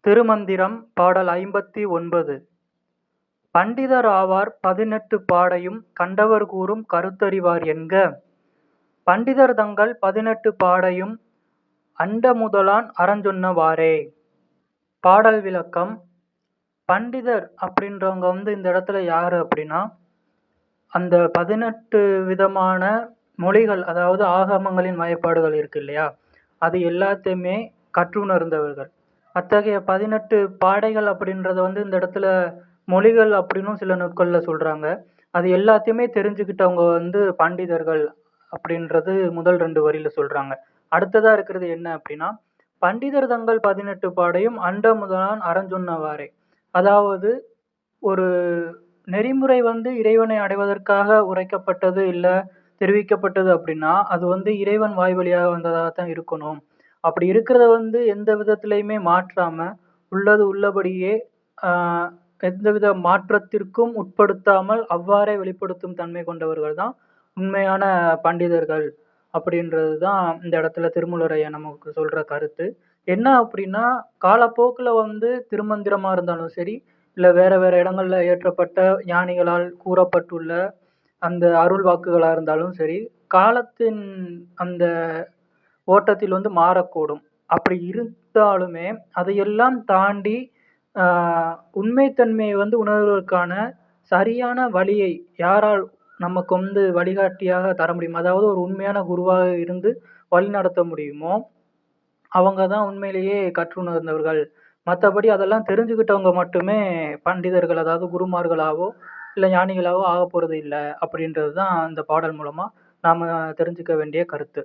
திருமந்திரம் பாடல் ஐம்பத்தி ஒன்பது பண்டிதர் ஆவார் பதினெட்டு பாடையும் கண்டவர் கூறும் கருத்தறிவார் என்க. பண்டிதர் தங்கள் பதினெட்டு பாடையும் அண்டமுதலான் முதலான் வாறே. பாடல் விளக்கம் பண்டிதர் அப்படின்றவங்க வந்து இந்த இடத்துல யார் அப்படின்னா அந்த பதினெட்டு விதமான மொழிகள் அதாவது ஆகமங்களின் வயப்பாடுகள் இருக்கு இல்லையா அது எல்லாத்தையுமே கற்றுணர்ந்தவர்கள் அத்தகைய பதினெட்டு பாடைகள் அப்படின்றத வந்து இந்த இடத்துல மொழிகள் அப்படின்னும் சில நூட்களில் சொல்கிறாங்க அது எல்லாத்தையுமே தெரிஞ்சுக்கிட்டவங்க வந்து பண்டிதர்கள் அப்படின்றது முதல் ரெண்டு வரியில் சொல்கிறாங்க அடுத்ததாக இருக்கிறது என்ன அப்படின்னா பண்டிதர் தங்கள் பதினெட்டு பாடையும் அண்ட முதலான் அறஞ்சொன்னவாறே. அதாவது ஒரு நெறிமுறை வந்து இறைவனை அடைவதற்காக உரைக்கப்பட்டது இல்லை தெரிவிக்கப்பட்டது அப்படின்னா அது வந்து இறைவன் வாய் வழியாக வந்ததாக தான் இருக்கணும். அப்படி இருக்கிறத வந்து எந்த விதத்துலையுமே மாற்றாமல் உள்ளது உள்ளபடியே எந்தவித மாற்றத்திற்கும் உட்படுத்தாமல் அவ்வாறே வெளிப்படுத்தும் தன்மை கொண்டவர்கள் தான் உண்மையான பண்டிதர்கள் அப்படின்றது தான் இந்த இடத்துல திருமூலரையா நமக்கு சொல்கிற கருத்து. என்ன அப்படின்னா காலப்போக்கில் வந்து திருமந்திரமாக இருந்தாலும் சரி இல்லை வேற வேற இடங்கள்ல இயற்றப்பட்ட ஞானிகளால் கூறப்பட்டுள்ள அந்த அருள் வாக்குகளாக இருந்தாலும் சரி காலத்தின் அந்த ஓட்டத்தில் வந்து மாறக்கூடும். அப்படி இருந்தாலுமே அதையெல்லாம் தாண்டி உண்மைத்தன்மையை வந்து உணர்வதற்கான சரியான வழியை யாரால் நமக்கு வந்து வழிகாட்டியாக தர முடியும்? அதாவது ஒரு உண்மையான குருவாக இருந்து வழி நடத்த முடியுமோ? அவங்க தான் உண்மையிலேயே கற்றுணர்ந்தவர்கள். மற்றபடி அதெல்லாம் தெரிஞ்சுக்கிட்டவங்க மட்டுமே பண்டிதர்கள் அதாவது குருமார்களாவோ இல்லை ஞானிகளாவோ ஆக போகிறது இல்லை அப்படின்றது தான் இந்த பாடல் மூலமாக நாம் தெரிஞ்சுக்க வேண்டிய கருத்து.